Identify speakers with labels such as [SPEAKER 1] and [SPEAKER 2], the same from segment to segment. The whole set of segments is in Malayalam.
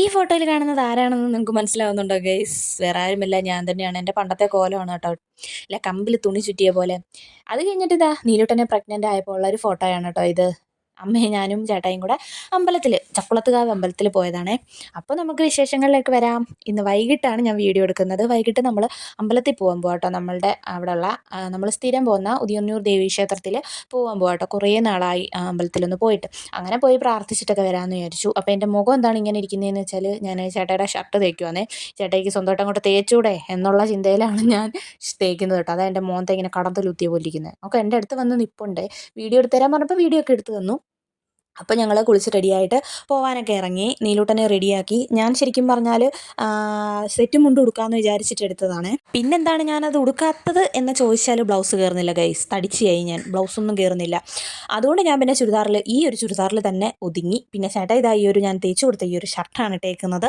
[SPEAKER 1] ഈ ഫോട്ടോയിൽ കാണുന്നത് ആരാണെന്ന് നിങ്ങൾക്ക് മനസ്സിലാവുന്നുണ്ടോ ഗൈസ് വേറെ ആരുമില്ല. ഞാൻ തന്നെയാണ്. എന്റെ പണ്ടത്തെ കോലമാണ് കേട്ടോ. അല്ല കമ്പിൽ തുണി ചുറ്റിയ പോലെ. അത് കഴിഞ്ഞിട്ട് ഇതാ നീലുട്ടനെ പ്രഗ്നന്റ് ആയപ്പോൾ ഉള്ള ഒരു ഫോട്ടോയാണ് കേട്ടോ ഇത്. അമ്മയും ഞാനും ചേട്ടായും കൂടെ അമ്പലത്തിൽ ചക്കുളത്തുകാവ് അമ്പലത്തിൽ പോയതാണേ. അപ്പോൾ നമുക്ക് വിശേഷങ്ങളിലേക്ക് വരാം. ഇന്ന് വൈകിട്ടാണ് ഞാൻ വീഡിയോ എടുക്കുന്നത്. വൈകിട്ട് നമ്മൾ അമ്പലത്തിൽ പോകാൻ പോകാം നമ്മളുടെ അവിടെയുള്ള നമ്മൾ സ്ഥിരം പോകുന്ന ഉദിയന്നൂർ ദേവീക്ഷേത്രത്തിൽ പോകാൻ പോകാം കുറേ നാളായി അമ്പലത്തിലൊന്ന് പോയിട്ട്. അങ്ങനെ പോയി പ്രാർത്ഥിച്ചിട്ടൊക്കെ വരാമെന്ന് വിചാരിച്ചു. അപ്പോൾ എന്റെ മുഖം എന്താണ് ഇങ്ങനെ ഇരിക്കുന്നതെന്ന് വെച്ചാൽ ഞാൻ ചേട്ടയുടെ ഷർട്ട് തേക്കുവാന്നേ. ചേട്ടയ്ക്ക് സ്വന്തമായിട്ട് അങ്ങോട്ട് തേച്ചൂടെ എന്നുള്ള ചിന്തയിലാണ് ഞാൻ തേക്കുന്നത് കേട്ടോ അതാ എന്റെ മോന്ത ഇങ്ങനെ കടന്തലുത്തിയ പോലെ പോലിരിക്കുന്നത് ഒക്കെ എന്റെ അടുത്ത് വന്ന് നിപ്പുണ്ട്. വീഡിയോ എടുത്തു തരാൻ പറഞ്ഞപ്പോൾ വീഡിയോ ഒക്കെ എടുത്ത് തന്നു. അപ്പോൾ ഞങ്ങൾ കുളിച്ച് റെഡിയായിട്ട് പോകാനൊക്കെ ഇറങ്ങി. നീലൂട്ടനെ റെഡിയാക്കി ഞാൻ ശരിക്കും പറഞ്ഞാൽ സെറ്റും മുണ്ട് ഉടുക്കാമെന്ന് വിചാരിച്ചിട്ട് എടുത്തതാണ്. പിന്നെന്താണ് ഞാനത് ഉടുക്കാത്തത് എന്ന് ചോദിച്ചാൽ ബ്ലൗസ് കയറുന്നില്ല ഗൈസ് തടിച്ചായി ഞാൻ. ബ്ലൗസൊന്നും കയറുന്നില്ല അതുകൊണ്ട് ഞാൻ പിന്നെ ചുരിദാറിൽ ഈ ഒരു ചുരിദാറിൽ തന്നെ ഒതുങ്ങി. പിന്നെ ചേട്ടാ ഇതാ ഈ ഒരു ഞാൻ തേച്ച് കൊടുത്ത ഈ ഒരു ഷർട്ടാണ് ഇട്ടേക്കുന്നത്.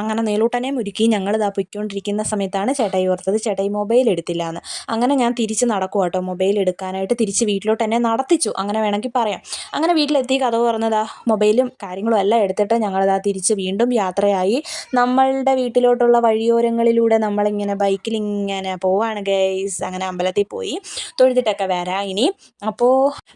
[SPEAKER 1] അങ്ങനെ നീലൂട്ടനെയും ഒരുക്കി ഞങ്ങളിതാ പൊയ്ക്കൊണ്ടിരിക്കുന്ന സമയത്താണ് ചേട്ടായി ഓർത്തത്. ചേട്ടായി മൊബൈൽ എടുത്തില്ല എന്ന് അങ്ങനെ ഞാൻ തിരിച്ച് നടക്കും കേട്ടോ മൊബൈൽ എടുക്കാനായിട്ട് തിരിച്ച് വീട്ടിലോട്ട് എന്നെ നടത്തിച്ചു. അങ്ങനെ വേണമെങ്കിൽ പറയാം. അങ്ങനെ വീട്ടിൽ വീട്ടിലെത്തി കഥ തുറന്നതാ. മൊബൈലും കാര്യങ്ങളും എല്ലാം എടുത്തിട്ട് ഞങ്ങളതാ തിരിച്ച് വീണ്ടും യാത്രയായി. നമ്മളുടെ വീട്ടിലോട്ടുള്ള വഴിയോരങ്ങളിലൂടെ നമ്മളിങ്ങനെ ബൈക്കിൽ ഇങ്ങനെ പോവാണ് ഗൈസ്. അങ്ങനെ അമ്പലത്തിൽ പോയി. തൊഴുതിട്ടൊക്കെ വരാം ഇനി. അപ്പോൾ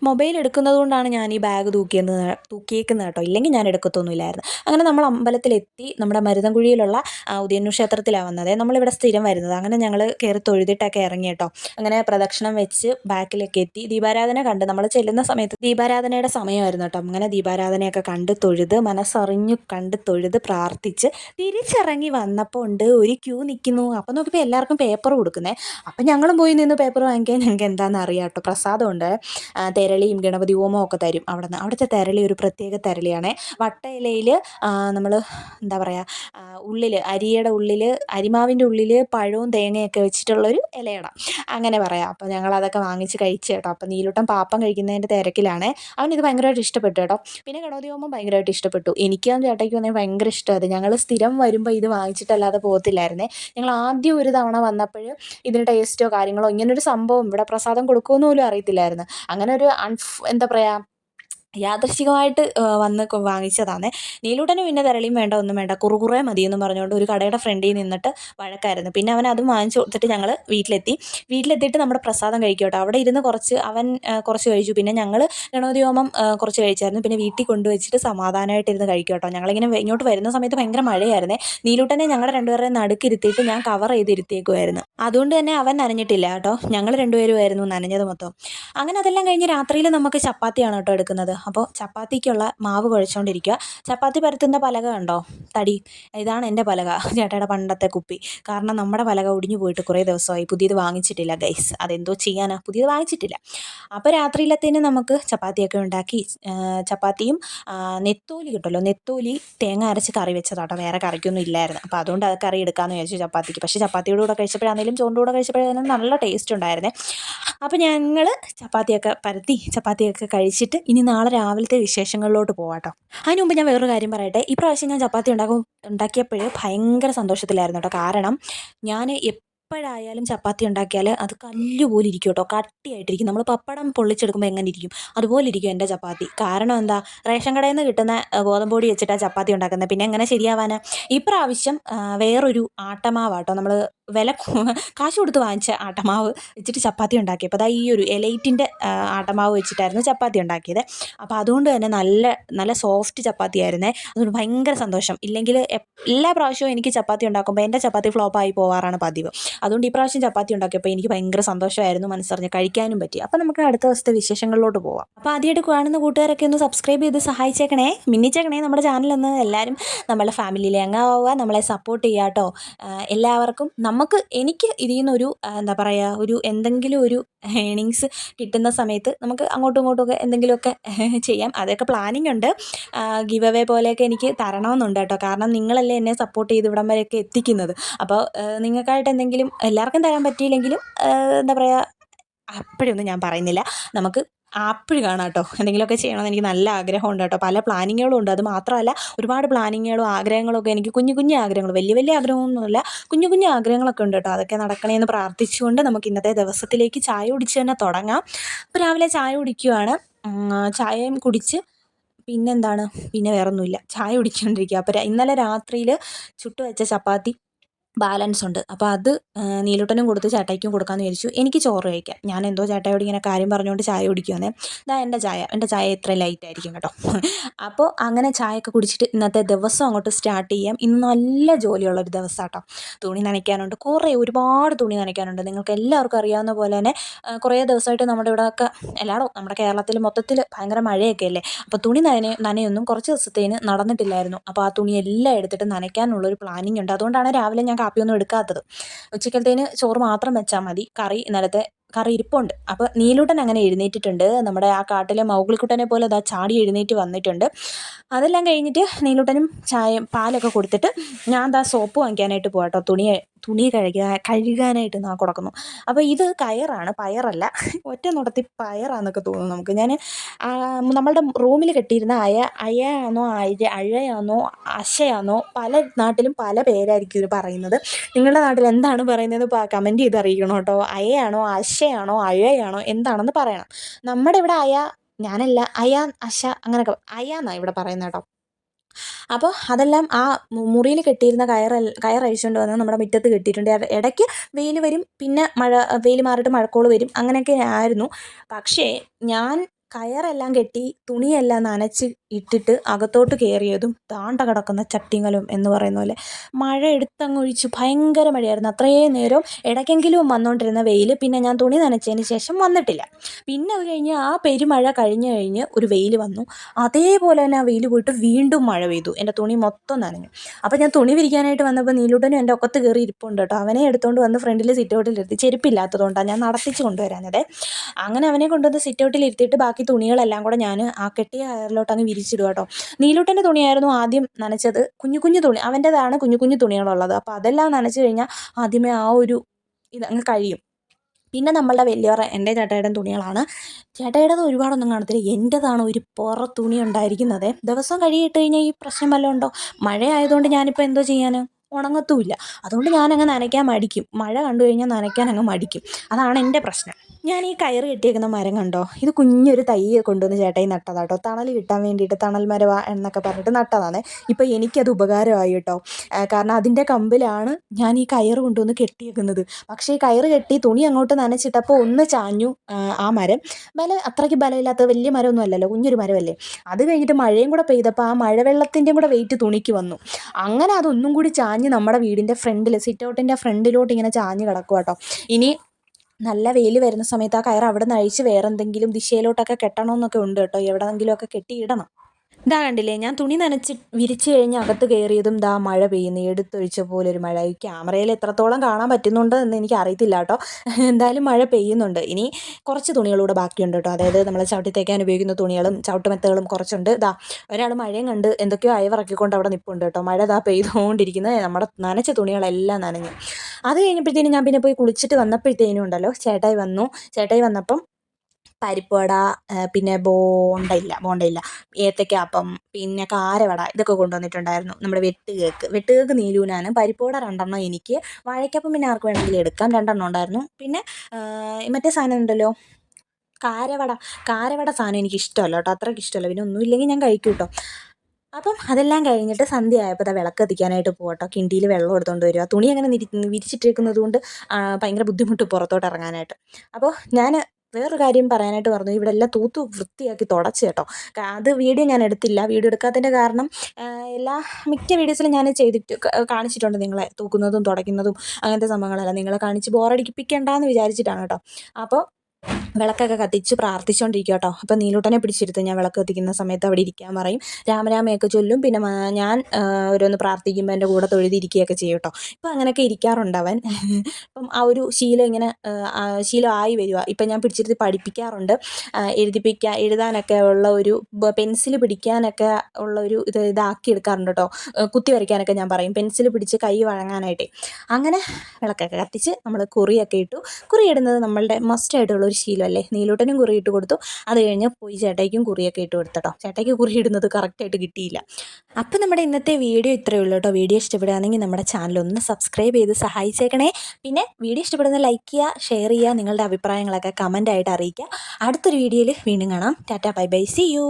[SPEAKER 1] മൊബൈൽ എടുക്കുന്നത് കൊണ്ടാണ് ഞാൻ ഈ ബാഗ് തൂക്കിയെന്ന് തൂക്കിയേക്കുന്നത് കേട്ടോ. ഇല്ലെങ്കിൽ ഞാൻ എടുക്കത്തൊന്നുമില്ലായിരുന്നു. അങ്ങനെ നമ്മൾ അമ്പലത്തിലെത്തി. നമ്മുടെ മരുതൻകുഴിയിലുള്ള ഉദയന്നു ക്ഷേത്രത്തിലാണ് വന്നത്. നമ്മളിവിടെ സ്ഥിരം വരുന്നത്. അങ്ങനെ ഞങ്ങൾ കയറി തൊഴുതിട്ടൊക്കെ ഇറങ്ങി കേട്ടോ. അങ്ങനെ പ്രദക്ഷിണം വെച്ച് ബാക്കിലൊക്കെ എത്തി. ദീപാരാധന കണ്ട് നമ്മൾ ചെല്ലുന്ന സമയത്ത് ദീപാരാധനയുടെ സമയമായിരുന്നു ആയിരുന്നു കേട്ടോ. അങ്ങനെ ദീപാരാധനയൊക്കെ കണ്ട് തൊഴുത് മനസ്സറിഞ്ഞു കണ്ട് തൊഴുത് പ്രാർത്ഥിച്ച് തിരിച്ചിറങ്ങി വന്നപ്പോൾ ഉണ്ട് ഒരു ക്യൂ നിൽക്കുന്നു അപ്പോൾ നോക്കിയപ്പോൾ എല്ലാവർക്കും പേപ്പർ കൊടുക്കുന്നേ. അപ്പം ഞങ്ങളും പോയി നിന്ന് പേപ്പർ വാങ്ങിക്കാൻ. ഞങ്ങൾക്ക് എന്താണെന്ന് അറിയാം കേട്ടോ. പ്രസാദമുണ്ട്. തെരളിയും ഗണപതി ഹോമവും ഒക്കെ തരും അവിടെ നിന്ന് അവിടുത്തെ തെരളി ഒരു പ്രത്യേക തെരളിയാണേ. വട്ടയിലയിൽ നമ്മൾ എന്താ പറയുക ഉള്ളിൽ അരിയുടെ ഉള്ളിൽ അരിമാവിന്റെ ഉള്ളിൽ പഴവും തേങ്ങയൊക്കെ വെച്ചിട്ടുള്ളൊരു ഇലയട. അങ്ങനെ പറയാം. അപ്പോൾ ഞങ്ങൾ അതൊക്കെ വാങ്ങിച്ച് കഴിച്ചു കേട്ടോ. അപ്പോൾ നീലൂട്ടം പാപ്പം കഴിക്കുന്നതിന്റെ തിരക്കിലാണ്. അവനിത് ഭയങ്കരമായിട്ട് ഇഷ്ടപ്പെട്ടു കേട്ടോ. പിന്നെ ഹോമം ഭയങ്കരമായിട്ട് ഇഷ്ടപ്പെട്ടു. എനിക്കും ചേട്ടയ്ക്കും വന്നാൽ ഭയങ്കര ഇഷ്ടമായിരുന്നു. ഞങ്ങൾ സ്ഥിരം വരുമ്പോൾ ഇത് വാങ്ങിച്ചിട്ടല്ലാതെ പോകത്തില്ലായിരുന്നേ. ഞങ്ങൾ ആദ്യം ഒരു തവണ വന്നപ്പോൾ ഇതിന് ടേസ്റ്റോ കാര്യങ്ങളോ ഇങ്ങനൊരു സംഭവം ഇവിടെ പ്രസാദം കൊടുക്കുമെന്ന് പോലും അറിയത്തില്ലായിരുന്നു. അങ്ങനെ ഒരു എന്താ പറയുക യാദൃശ്ചികമായിട്ട് വന്ന് വാങ്ങിച്ചതാണ്. നീലൂട്ടന് പിന്നെ തരളിയും വേണ്ട ഒന്നും വേണ്ട കുറുകുറേ മതിയെന്ന് പറഞ്ഞുകൊണ്ട് ഒരു കടയുടെ ഫ്രണ്ടിൽ നിന്നിട്ട് വഴക്കായിരുന്നു. പിന്നെ അവൻ അതും വാങ്ങിച്ചു കൊടുത്തിട്ട് ഞങ്ങൾ വീട്ടിലെത്തി. വീട്ടിലെത്തിയിട്ട് നമ്മുടെ പ്രസാദം കഴിക്കട്ടോ. അവിടെ ഇരുന്ന് കുറച്ച് അവൻ കുറച്ച് കഴിച്ചു. പിന്നെ ഞങ്ങൾ ഗണോദ്യോമം കുറച്ച് കഴിച്ചായിരുന്നു. പിന്നെ വീട്ടിൽ കൊണ്ടുവച്ചിട്ട് സമാധാനമായിട്ട് ഇരുന്ന് കഴിക്കട്ടോ. കേട്ടോ ഞങ്ങളിങ്ങനെ ഇങ്ങോട്ട് വരുന്ന സമയത്ത് ഭയങ്കര മഴയായിരുന്നേ. നീലൂട്ടനെ ഞങ്ങളുടെ രണ്ടുപേരെ നടുക്കിരുത്തിയിട്ട് ഞാൻ കവർ ചെയ്തിരുത്തിയേക്കുമായിരുന്നു അതുകൊണ്ട് തന്നെ അവൻ നനഞ്ഞിട്ടില്ല കേട്ടോ. ഞങ്ങൾ രണ്ടുപേരുമായിരുന്നു നനഞ്ഞത് മൊത്തം. അങ്ങനെ അതെല്ലാം കഴിഞ്ഞ് രാത്രിയിൽ നമുക്ക് ചപ്പാത്തിയാണ് കേട്ടോ എടുക്കുന്നത്? അപ്പോൾ ചപ്പാത്തിക്കുള്ള മാവ് കുഴച്ചുകൊണ്ടിരിക്കുക ചപ്പാത്തി പരത്തുന്ന പലക കണ്ടോ? തടി. ഇതാണ് എന്റെ പലക ചേട്ടയുടെ പണ്ടത്തെ കുപ്പി. കാരണം നമ്മുടെ പലക ഒടിഞ്ഞു പോയിട്ട് കുറേ ദിവസമായി. പുതിയത് വാങ്ങിച്ചിട്ടില്ല ഗൈസ് അതെന്തോ ചെയ്യാനാ. പുതിയത് വാങ്ങിച്ചിട്ടില്ല. അപ്പോൾ രാത്രിയിലത്തേന് നമുക്ക് ചപ്പാത്തിയൊക്കെ ഉണ്ടാക്കി ചപ്പാത്തിയും നെത്തോലി കിട്ടുമല്ലോ നെത്തോലി തേങ്ങ അരച്ച് കറി വെച്ചതാട്ടോ. വേറെ കറിക്കൊന്നും ഇല്ലായിരുന്നു. അപ്പോൾ അതുകൊണ്ട് അത് കറി എടുക്കാമെന്ന് വിചാരിച്ചു ചപ്പാത്തിക്ക്. പക്ഷേ ചപ്പാത്തിയുടെ കൂടെ കഴിച്ചപ്പോഴാണെങ്കിലും ചോറിന്റെ കൂടെ കഴിച്ചപ്പോഴാണെങ്കിലും നല്ല ടേസ്റ്റ് ഉണ്ടായിരുന്നേ. അപ്പോൾ ഞങ്ങൾ ചപ്പാത്തിയൊക്കെ പരത്തി ചപ്പാത്തിയൊക്കെ കഴിച്ചിട്ട് ഇനി നാളെ രാവിലത്തെ വിശേഷങ്ങളിലോട്ട് പോവാട്ടോ. അതിന് മുമ്പ് ഞാൻ വേറൊരു കാര്യം പറയട്ടെ. ഈ പ്രാവശ്യം ഞാൻ ചപ്പാത്തി ഉണ്ടാക്കും ഉണ്ടാക്കിയപ്പോൾ ഭയങ്കര സന്തോഷത്തിലായിരുന്നു കേട്ടോ കാരണം ഞാൻ എപ്പോഴായാലും ചപ്പാത്തി ഉണ്ടാക്കിയാൽ അത് കല്ലുപോലെ ഇരിക്കും കേട്ടോ. കട്ടിയായിട്ടിരിക്കും. നമ്മൾ പപ്പടം പൊള്ളിച്ചെടുക്കുമ്പോൾ എങ്ങനെ ഇരിക്കും? അതുപോലെ ഇരിക്കും എന്റെ ചപ്പാത്തി. കാരണം എന്താ? റേഷൻ കടയിൽ നിന്ന് കിട്ടുന്ന ഗോതമ്പ് പൊടി വെച്ചിട്ടാണ് ചപ്പാത്തി ഉണ്ടാക്കുന്നത്. പിന്നെ എങ്ങനെ ശരിയാവാനാ? ഇപ്രാവശ്യം വേറൊരു ആട്ടമാവാട്ടോ. നമ്മൾ വില കാശ് കൊടുത്ത് വാങ്ങിച്ച ആട്ടമാവ് വെച്ചിട്ട് ചപ്പാത്തി ഉണ്ടാക്കിയപ്പോൾ അതാ ഈ ഒരു എലൈറ്റിന്റെ ആട്ടമാവ് വെച്ചിട്ടായിരുന്നു ചപ്പാത്തി ഉണ്ടാക്കിയത്. അപ്പോൾ അതുകൊണ്ട് തന്നെ നല്ല നല്ല സോഫ്റ്റ് ചപ്പാത്തി ആയിരുന്നേ. അതുകൊണ്ട് ഭയങ്കര സന്തോഷം. ഇല്ലെങ്കിൽ എല്ലാ പ്രാവശ്യവും എനിക്ക് ചപ്പാത്തി ഉണ്ടാക്കുമ്പോൾ എന്റെ ചപ്പാത്തി ഫ്ലോപ്പായി പോവാറാണ് പതിവ്. അതുകൊണ്ട് ഈ പ്രാവശ്യം ചപ്പാത്തി ഉണ്ടാക്കിയപ്പോൾ എനിക്ക് ഭയങ്കര സന്തോഷമായിരുന്നു മനസ്സറിഞ്ഞ് കഴിക്കാനും പറ്റി. അപ്പോൾ നമുക്ക് അടുത്ത ദിവസത്തെ വിശേഷങ്ങളിലോട്ട് പോവാം. അപ്പോൾ ആദ്യമായിട്ട് കാണുന്ന കൂട്ടുകാരൊക്കെ ഒന്ന് സബ്സ്ക്രൈബ് ചെയ്ത് സഹായിച്ചേക്കണേ. മിന്നിച്ചേക്കണേ നമ്മുടെ ചാനലൊന്ന് എല്ലാവരും നമ്മുടെ ഫാമിലിയിലെ അംഗമാവുക നമ്മളെ സപ്പോർട്ട് ചെയ്യുക കേട്ടോ എല്ലാവർക്കും നമുക്ക് എനിക്ക് ഇതിൽ നിന്നൊരു എന്താ പറയുക ഒരു എന്തെങ്കിലും ഒരു ഏണിങ്സ് കിട്ടുന്ന സമയത്ത് നമുക്ക് അങ്ങോട്ടും ഇങ്ങോട്ടുമൊക്കെ എന്തെങ്കിലുമൊക്കെ ചെയ്യാം. അതൊക്കെ പ്ലാനിങ് ഉണ്ട്. ഗിവ് അവേ പോലെയൊക്കെ എനിക്ക് തരണമെന്നുണ്ട് കേട്ടോ കാരണം നിങ്ങളല്ലേ എന്നെ സപ്പോർട്ട് ചെയ്ത് ഇവിടം വരെയൊക്കെ എത്തിക്കുന്നത്. അപ്പോൾ നിങ്ങൾക്കായിട്ട് എന്തെങ്കിലും എല്ലാവർക്കും തരാൻ പറ്റിയില്ലെങ്കിലും എന്താ പറയുക അപ്പോഴൊന്നും ഞാൻ പറയുന്നില്ല. നമുക്ക് ആപ്പിൾ കാണാം കേട്ടോ എന്തെങ്കിലുമൊക്കെ ചെയ്യണമെന്ന് എനിക്ക് നല്ല ആഗ്രഹമുണ്ട് കേട്ടോ. പല പ്ലാനിങ്ങുകളും ഉണ്ട്. അത് മാത്രമല്ല ഒരുപാട് പ്ലാനിങ്ങുകളും ആഗ്രഹങ്ങളും ഒക്കെ എനിക്ക് കുഞ്ഞു കുഞ്ഞു ആഗ്രഹങ്ങൾ വലിയ വലിയ ആഗ്രഹമൊന്നുമില്ല കുഞ്ഞു കുഞ്ഞു ആഗ്രഹങ്ങളൊക്കെ ഉണ്ട് കേട്ടോ. അതൊക്കെ നടക്കണമെന്ന് പ്രാർത്ഥിച്ചുകൊണ്ട് നമുക്ക് ഇന്നത്തെ ദിവസത്തിലേക്ക് ചായ കുടിച്ച് തന്നെ തുടങ്ങാം. അപ്പോൾ രാവിലെ ചായ കുടിക്കുവാണ്. ചായയും കുടിച്ച് പിന്നെന്താണ്? പിന്നെ വേറൊന്നുമില്ല. ചായ കുടിച്ചുകൊണ്ടിരിക്കുക അപ്പോൾ ഇന്നലെ രാത്രിയിൽ ചുട്ടു വെച്ച ചപ്പാത്തി ബാലൻസ് ഉണ്ട്. അപ്പോൾ അത് നീലൂട്ടനും കൊടുത്ത് ചേട്ടായിക്കും കൊടുക്കാമെന്ന് വിചാരിച്ചു. എനിക്ക് ചോറ് കഴിക്കാം ഞാൻ എന്തോ ചേട്ടായോട് ഇങ്ങനെ കാര്യം പറഞ്ഞുകൊണ്ട് ചായ കുടിക്കുവാന്നേ. ഇതാ എന്റെ ചായ. എന്റെ ചായ ഇത്ര ലൈറ്റ് ആയിരിക്കും കേട്ടോ. അപ്പോൾ അങ്ങനെ ചായയൊക്കെ കുടിച്ചിട്ട് ഇന്നത്തെ ദിവസം അങ്ങോട്ട് സ്റ്റാർട്ട് ചെയ്യാം. ഇന്ന് നല്ല ജോലിയുള്ളൊരു ദിവസം കേട്ടോ തുണി നനയ്ക്കാനുണ്ട്. കുറേ ഒരുപാട് തുണി നനയ്ക്കാനുണ്ട്. നിങ്ങൾക്ക് എല്ലാവർക്കും അറിയാവുന്ന പോലെ തന്നെ കുറേ ദിവസമായിട്ട് നമ്മുടെ ഇവിടെയൊക്കെ എല്ലാവരും നമ്മുടെ കേരളത്തിൽ മൊത്തത്തിൽ ഭയങ്കര മഴയൊക്കെ അല്ലേ? അപ്പോൾ തുണി നന നനയൊന്നും കുറച്ച് ദിവസത്തേന് നടന്നിട്ടില്ലായിരുന്നു. അപ്പോൾ ആ തുണി എല്ലാം എടുത്തിട്ട് നനയ്ക്കാനുള്ളൊരു പ്ലാനിങ് ഉണ്ട്. അതുകൊണ്ടാണ് രാവിലെ ഞാൻ കാപ്പിയൊന്നും എടുക്കാത്തത്. ഉച്ചക്കലത്തേന് ചോറ് മാത്രം വെച്ചാൽ മതി. കറി ഇന്നലത്തെ കറി ഇരിപ്പുണ്ട്. അപ്പോൾ നീലൂട്ടൻ അങ്ങനെ എഴുന്നേറ്റിട്ടുണ്ട്. നമ്മുടെ ആ കാട്ടിലെ മൗഗ്ലിക്കുട്ടനെ പോലെ അതാ ചാടി എഴുന്നേറ്റ് വന്നിട്ടുണ്ട്. അതെല്ലാം കഴിഞ്ഞിട്ട് നീലൂട്ടനും ചായയും പാലൊക്കെ കൊടുത്തിട്ട് ഞാൻ ദാ സോപ്പ് വാങ്ങിക്കാനായിട്ട് പോകാം തുണി തുണി കഴുകാൻ കഴുകാനായിട്ട് നാ കൊടുക്കുന്നു. അപ്പോൾ ഇത് കയറാണ് പയറല്ല. ഒറ്റ നടത്തി പയറാന്നൊക്കെ തോന്നുന്നു നമുക്ക്. ഞാൻ നമ്മളുടെ റൂമിൽ കെട്ടിയിരുന്ന അയ അയയാണോ അഴ അഴയാണോ അശയാണോ പല നാട്ടിലും പല പേരായിരിക്കും ഇത് പറയുന്നത്. നിങ്ങളുടെ നാട്ടിൽ എന്താണ് പറയുന്നത് കമന്റ് ചെയ്ത് അറിയിക്കണം കേട്ടോ. അയയാണോ അശയാണോ അഴയാണോ എന്താണെന്ന് പറയണം. നമ്മുടെ ഇവിടെ അയ ഞാനല്ല അയ അശ അങ്ങനെയൊക്കെ അയാന്നാണ് ഇവിടെ പറയുന്നത് കേട്ടോ. അപ്പോൾ അതെല്ലാം ആ മുറിയിൽ കെട്ടിയിരുന്ന കയർ അഴിച്ചുകൊണ്ട് വന്ന് നമ്മുടെ മുറ്റത്ത് കെട്ടിയിട്ടുണ്ട്. ഇടയ്ക്ക് വെയിൽ വരും പിന്നെ മഴ വെയിൽ മാറിയിട്ട് മഴക്കോൾ വരും. അങ്ങനെയൊക്കെ ആയിരുന്നു. പക്ഷേ ഞാൻ കയറെല്ലാം കെട്ടി തുണിയെല്ലാം നനച്ച് ഇട്ടിട്ട് അകത്തോട്ട് കയറിയതും താണ്ട കിടക്കുന്ന ചട്ടിങ്ങലും എന്ന് പറയുന്ന പോലെ മഴ എടുത്തങ്ങ് ഒഴിച്ച് ഭയങ്കര മഴയായിരുന്നു. അത്രയും നേരം ഇടയ്ക്കെങ്കിലും വന്നുകൊണ്ടിരുന്ന വെയിൽ പിന്നെ ഞാൻ തുണി നനച്ചതിന് ശേഷം വന്നിട്ടില്ല. പിന്നെ അത് കഴിഞ്ഞ് ആ പെരുമഴ കഴിഞ്ഞ് കഴിഞ്ഞ് ഒരു വെയിൽ വന്നു. അതേപോലെ തന്നെ ആ വെയിൽ പോയിട്ട് വീണ്ടും മഴ പെയ്തു. എന്റെ തുണി മൊത്തം നനഞ്ഞു. അപ്പോൾ ഞാൻ തുണി വിരിക്കാനായിട്ട് വന്നപ്പോൾ നീലൂട്ടനും എന്റെ ഒക്കത്ത് കയറി ഇരിപ്പുണ്ട് കേട്ടോ. അവനെ എടുത്തുകൊണ്ട് വന്ന് ഫ്രണ്ടിൽ സിറ്റ് ഔട്ടിലിരുത്തി ചെരുപ്പില്ലാത്തതുകൊണ്ടാണ് ഞാൻ നടത്തിച്ച് കൊണ്ടുവരാനത് അങ്ങനെ അവനെ കൊണ്ടുവന്ന് സിറ്റ് ഔട്ടിൽ ഇരുത്തിയിട്ട് ബാക്കി തുണികളെല്ലാം കൂടെ ഞാൻ ആ കെട്ടിയ കയറിലോട്ട് അങ്ങ് വിരിച്ചിടുക കേട്ടോ. നീലൂട്ടന്റെ തുണിയായിരുന്നു ആദ്യം നനച്ചത്. കുഞ്ഞു കുഞ്ഞു തുണി അവന്റേതാണ് കുഞ്ഞു കുഞ്ഞു തുണികളുള്ളത്. അപ്പോൾ അതെല്ലാം നനച്ച് കഴിഞ്ഞാൽ ആദ്യമേ ആ ഒരു ഇതങ്ങ് കഴിയും. പിന്നെ നമ്മളുടെ വലിയവർ എന്റെ ചേട്ടായുടെ തുണികളാണ്. ചേട്ടായിടേത് ഒരുപാടൊന്നും കാണത്തില്ല. എന്റെതാണ് ഒരു പുറ തുണി ഉണ്ടായിരിക്കുന്നത്. ദിവസം കഴിയിട്ട് കഴിഞ്ഞാൽ ഈ പ്രശ്നം വല്ലതും ഉണ്ടോ? മഴ ആയതുകൊണ്ട് ഞാനിപ്പോൾ എന്തോ ചെയ്യാൻ ഉണങ്ങത്തുമില്ല അതുകൊണ്ട് ഞാനങ്ങ് നനയ്ക്കാൻ മടിക്കും. മഴ കണ്ടു കഴിഞ്ഞാൽ നനയ്ക്കാൻ അങ്ങ് മടിക്കും. അതാണ് എന്റെ പ്രശ്നം. ഞാൻ ഈ കയറ് കെട്ടിയേക്കുന്ന മരം കണ്ടോ? ഇത് കുഞ്ഞൊരു തൈ കൊണ്ടുവന്ന് ചേട്ടായി നട്ടതാട്ടോ തണൽ കിട്ടാൻ വേണ്ടിയിട്ട് തണൽ മരം എന്നൊക്കെ പറഞ്ഞിട്ട് നട്ടതാണ്. ഇപ്പോൾ എനിക്കത് ഉപകാരമായി കേട്ടോ. കാരണം അതിന്റെ കമ്പിലാണ് ഞാൻ ഈ കയറ് കൊണ്ടുവന്ന് കെട്ടിയേക്കുന്നത്. പക്ഷേ ഈ കയറ് കെട്ടി തുണി അങ്ങോട്ട് നനച്ചിട്ടപ്പോൾ ഒന്ന് ചാഞ്ഞു ആ മരം. ബല അത്രയ്ക്ക് ബലമില്ലാത്ത വലിയ മരമൊന്നും അല്ലല്ലോ കുഞ്ഞൊരു മരമല്ലേ? അത് കഴിഞ്ഞിട്ട് മഴയും കൂടെ പെയ്തപ്പോൾ ആ മഴവെള്ളത്തിന്റെയും കൂടെ വെയിറ്റ് തുണിക്ക് വന്നു. അങ്ങനെ അതൊന്നും കൂടി ചാഞ്ഞ് നമ്മുടെ വീടിന്റെ ഫ്രണ്ടിൽ സിറ്റ് ഔട്ടിന്റെ ഫ്രണ്ടിലോട്ട് ഇങ്ങനെ ചാഞ്ഞ് കിടക്കുക കേട്ടോ ഇനി നല്ല വെയിൽ വരുന്ന സമയത്ത് ആ കയർ അവിടെ നിന്ന് അഴിച്ച് വേറെ എന്തെങ്കിലും ദിശയിലോട്ടൊക്കെ കെട്ടണമെന്നൊക്കെ ഉണ്ട് കേട്ടോ എവിടെയെങ്കിലുമൊക്കെ കെട്ടിയിടണം. ഇതാ കണ്ടില്ലേ ഞാൻ തുണി നനച്ച് വിരിച്ചു കഴിഞ്ഞ് അകത്ത് കയറിയതും ദാ മഴ പെയ്യുന്നു. എടുത്തൊഴിച്ച പോലെ ഒരു മഴ. ഈ ക്യാമറയിൽ എത്രത്തോളം കാണാൻ പറ്റുന്നുണ്ട് എന്ന് എനിക്ക് അറിയത്തില്ല കേട്ടോ. എന്തായാലും മഴ പെയ്യുന്നുണ്ട്. ഇനി കുറച്ച് തുണികളൂടെ ബാക്കിയുണ്ട് കേട്ടോ. അതായത് നമ്മൾ ചവിട്ടി തേക്കാൻ ഉപയോഗിക്കുന്ന തുണികളും ചവിട്ടുമെത്തകളും കുറച്ചുണ്ട്. ദാ ഒരാൾ മഴയും കണ്ട് എന്തൊക്കെയോ അയവിറക്കിക്കൊണ്ട് അവിടെ നിൽപ്പുണ്ട് കേട്ടോ. മഴ ദാ പെയ്തുകൊണ്ടിരിക്കുന്നത് നമ്മുടെ നനച്ച തുണികളെല്ലാം നനഞ്ഞു. അത് കഴിഞ്ഞപ്പോഴത്തേനും ഞാൻ പിന്നെ പോയി കുളിച്ചിട്ട് വന്നപ്പോഴത്തേനും ഉണ്ടല്ലോ ചേട്ടായി വന്നു. ചേട്ടായി വന്നപ്പം പരിപ്പുവട പിന്നെ ബോണ്ടയില്ല ബോണ്ടയില്ല ഏത്തയ്ക്കാപ്പം പിന്നെ കാരവട ഇതൊക്കെ കൊണ്ടുവന്നിട്ടുണ്ടായിരുന്നു. നമ്മുടെ വെട്ട് കേക്ക് വെട്ട് കേക്ക് നീലൂനാണ് പരിപ്പുവട രണ്ടെണ്ണം എനിക്ക്. വാഴയ്ക്കപ്പം പിന്നെ ആർക്ക് വേണമെങ്കിലും എടുക്കാം. രണ്ടെണ്ണം ഉണ്ടായിരുന്നു. പിന്നെ മറ്റേ സാധനം ഉണ്ടല്ലോ? കാരവട. കാരവട സാധനം എനിക്ക് ഇഷ്ടമല്ല കേട്ടോ. അത്രയ്ക്ക് ഇഷ്ടമല്ല. പിന്നെ ഒന്നുമില്ലെങ്കിൽ ഞാൻ കഴിക്കും കേട്ടോ. അപ്പം അതെല്ലാം കഴിഞ്ഞിട്ട് സന്ധ്യ ആയപ്പോൾ വിളക്ക് എത്തിക്കാനായിട്ട് പോകട്ടോ കിണ്ടിയിൽ വെള്ളം എടുത്തുകൊണ്ട് വരിക. തുണി അങ്ങനെ വിരിച്ചിട്ടിരിക്കുന്നത് കൊണ്ട് ഭയങ്കര ബുദ്ധിമുട്ട് പുറത്തോട്ട് ഇറങ്ങാനായിട്ട്. അപ്പോൾ ഞാൻ വേറൊരു കാര്യം പറയാനായിട്ട് പറഞ്ഞു ഇവിടെ എല്ലാം തൂത്ത് വൃത്തിയാക്കി തുടച്ച് കേട്ടോ. അത് വീഡിയോ ഞാൻ എടുത്തില്ല. വീഡിയോ എടുക്കാത്തതിന്റെ കാരണം എല്ലാ മിക്ക വീഡിയോസിലും ഞാൻ ചെയ്തിട്ട് കാണിച്ചിട്ടുണ്ട് നിങ്ങളെ തൂക്കുന്നതും തുടയ്ക്കുന്നതും അങ്ങനത്തെ സംഭവങ്ങളെല്ലാം. നിങ്ങളെ കാണിച്ച് ബോറടിപ്പിക്കേണ്ടെന്ന് വിചാരിച്ചിട്ടാണ് കേട്ടോ. അപ്പോൾ വിളക്കൊക്കെ കത്തിച്ച് പ്രാർത്ഥിച്ചുകൊണ്ടിരിക്കുക കേട്ടോ അപ്പോൾ നീലൂട്ടനെ പിടിച്ചിരുത്ത്. ഞാൻ വിളക്ക് കത്തിക്കുന്ന സമയത്ത് അവിടെ ഇരിക്കാൻ പറയും. രാമരാമയൊക്കെ ചൊല്ലും. പിന്നെ ഞാൻ ഓരോന്ന് പ്രാർത്ഥിക്കുമ്പോൾ എന്റെ കൂടെ തൊഴുതിരിക്കുകയൊക്കെ ചെയ്യും കേട്ടോ ഇപ്പം അങ്ങനെയൊക്കെ ഇരിക്കാറുണ്ട് അവൻ. ഇപ്പം ആ ഒരു ശീലം ഇങ്ങനെ ശീലം ആയി വരിക ഇപ്പം ഞാൻ പിടിച്ചിരുത്തി പഠിപ്പിക്കാറുണ്ട്. എഴുതിപ്പിക്കാൻ എഴുതാനൊക്കെ ഉള്ള ഒരു പെൻസിൽ പിടിക്കാനൊക്കെ ഉള്ള ഒരു ഇത് ഇതാക്കി എടുക്കാറുണ്ട് കേട്ടോ. കുത്തി വരയ്ക്കാനൊക്കെ ഞാൻ പറയും. പെൻസിൽ പിടിച്ച് കൈ വഴങ്ങാനായിട്ടേ. അങ്ങനെ വിളക്കൊക്കെ കത്തിച്ച് നമ്മൾ കുറിയൊക്കെ ഇട്ടു. കുറി ഇടുന്നത് നമ്മളുടെ മസ്റ്റായിട്ടുള്ള ഒരു ശീലമല്ലേ? നീലൂട്ടനും കുറി ഇട്ട് കൊടുത്തു. അത് കഴിഞ്ഞ് പോയി ചേട്ടായിക്കും കുറിയൊക്കെ ഇട്ട് കൊടുത്തട്ടോ. ചേട്ടയ്ക്ക് കുറി ഇടുന്നത് കറക്റ്റായിട്ട് കിട്ടിയില്ല. അപ്പം നമ്മുടെ ഇന്നത്തെ വീഡിയോ ഇത്രയേ ഉള്ളൂ കേട്ടോ. വീഡിയോ ഇഷ്ടപ്പെടുകയാണെങ്കിൽ നമ്മുടെ ചാനൽ ഒന്ന് സബ്സ്ക്രൈബ് ചെയ്ത് സഹായിച്ചേക്കണേ. പിന്നെ വീഡിയോ ഇഷ്ടപ്പെടുന്ന ലൈക്ക് ചെയ്യുക ഷെയർ ചെയ്യുക നിങ്ങളുടെ അഭിപ്രായങ്ങളൊക്കെ കമന്റായിട്ട് അറിയിക്കുക. അടുത്തൊരു വീഡിയോയിൽ വീണ്ടും കാണാം. Tata bye bye. See you